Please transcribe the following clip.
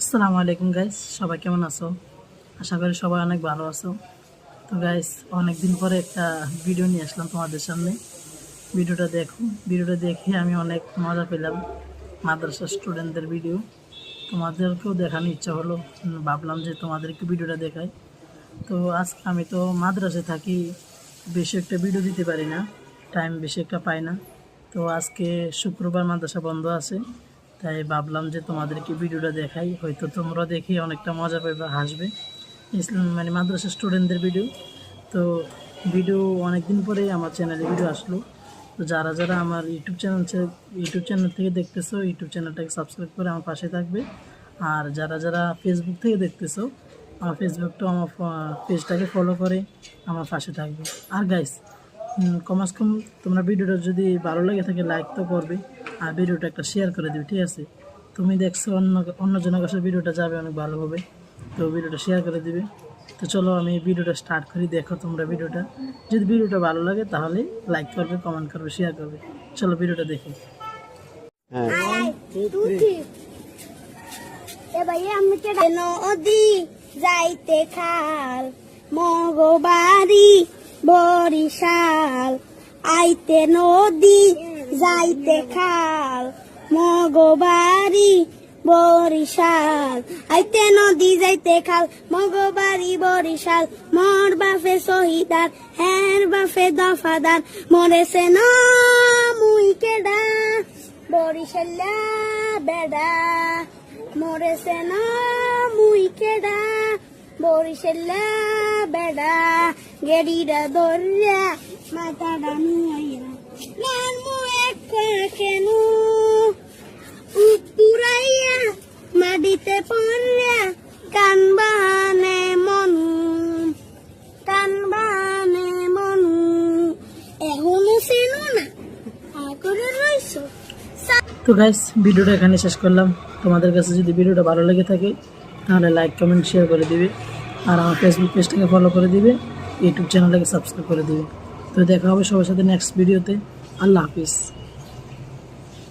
আসসালামু আলাইকুম গাইস সবাই কেমন আছো? আশা করি সবাই অনেক ভালো আছো। তো গাইস অনেক দিন পরে একটা ভিডিও নিয়ে আসলাম তোমাদের সামনে। ভিডিওটা দেখো। ভিডিওটা দেখে আমি অনেক মজা পেলাম মাদ্রাসা স্টুডেন্টদের ভিডিও তোমাদেরকেও দেখানোর ইচ্ছা হলো। ভাবলাম যে তোমাদেরকে ভিডিওটা দেখাই। তো, আজকে আমি তো মাদ্রাসে থাকি, বেশি একটা ভিডিও দিতে পারি না। টাইম বেশি একটা পাই না। তো আজকে শুক্রবার মাদ্রাসা বন্ধ আছে, তাই ভাবলাম যে তোমাদেরকে ভিডিওটা দেখাই। হয়তো তোমরা দেখে অনেকটা মজা পাবে হাসবে। ইসলাম মানে মাদ্রাসা স্টুডেন্টদের ভিডিও। তো ভিডিও অনেক দিন পরে আমার চ্যানেলে ভিডিও আসলো। তো যারা যারা আমার ইউটিউব চ্যানেল ইউটিউব চ্যানেল থেকে দেখতেছো, ইউটিউব চ্যানেলটাকে সাবস্ক্রাইব করে আমার পাশে থাকবে। আর যারা যারা ফেসবুক থেকে দেখতেছো, আমার ফেসবুকটা আমার পেজটাকে ফলো করে আমার পাশে থাকবে। আর গাইস কমাস কম তোমরা ভিডিওটা যদি ভালো লাগে থাকে লাইক তো করবে। আর ভিডিওটা একটা শেয়ার করে দিবে ঠিক আছে? তুমি দেখছ অন্য অন্যজনের কাছে ভিডিওটা যাবে অনেক ভালো হবে। তো ভিডিওটা শেয়ার করে দিবে। তো চলো আমি ভিডিওটা স্টার্ট করি দেখো তোমরা ভিডিওটা। যদি ভিডিওটা ভালো লাগে তাহলে লাইক করবে কমেন্ট করবে শেয়ার করবে। চলো ভিডিওটা দেখি। নদী যাইতে খাল মগবাড়ি বরিশাল, আইতে নদী, যাইতে খাল মগবাড়ি বরিশাল, আইতে নদী, যাইতে খাল মগবাড়ি বরিশাল, মোর বাফে শহীদার হের বাফে দফাদার, মরেছে না মুই কেডা, বরিশাল্লা বেডা, মরেছে না মুই কেডা বরিশাল্লা বেডা গেডিরা দরিয়া মাথাটা নুয়াইয়া নান মু এক কেন উপুরাইয়া মাটিতে পড়িয়া কান বাহানে মনু কান বাহানে মনু এখনও চেনো না আগরে রইছো তো গাইস ভিডিওটা এখানে শেষ করলাম। তোমাদের কাছে যদি ভিডিওটা ভালো লেগে থাকে, তাহলে লাইক কমেন্ট শেয়ার করে দিবে। আর আমার ফেসবুক পেজটাকে ফলো করে দিবে ইউটিউব চ্যানেলটাকে সাবস্ক্রাইব করে দিবে। তো দেখা হবে সবার সাথে নেক্সট ভিডিওতে আল্লাহ হাফিজ।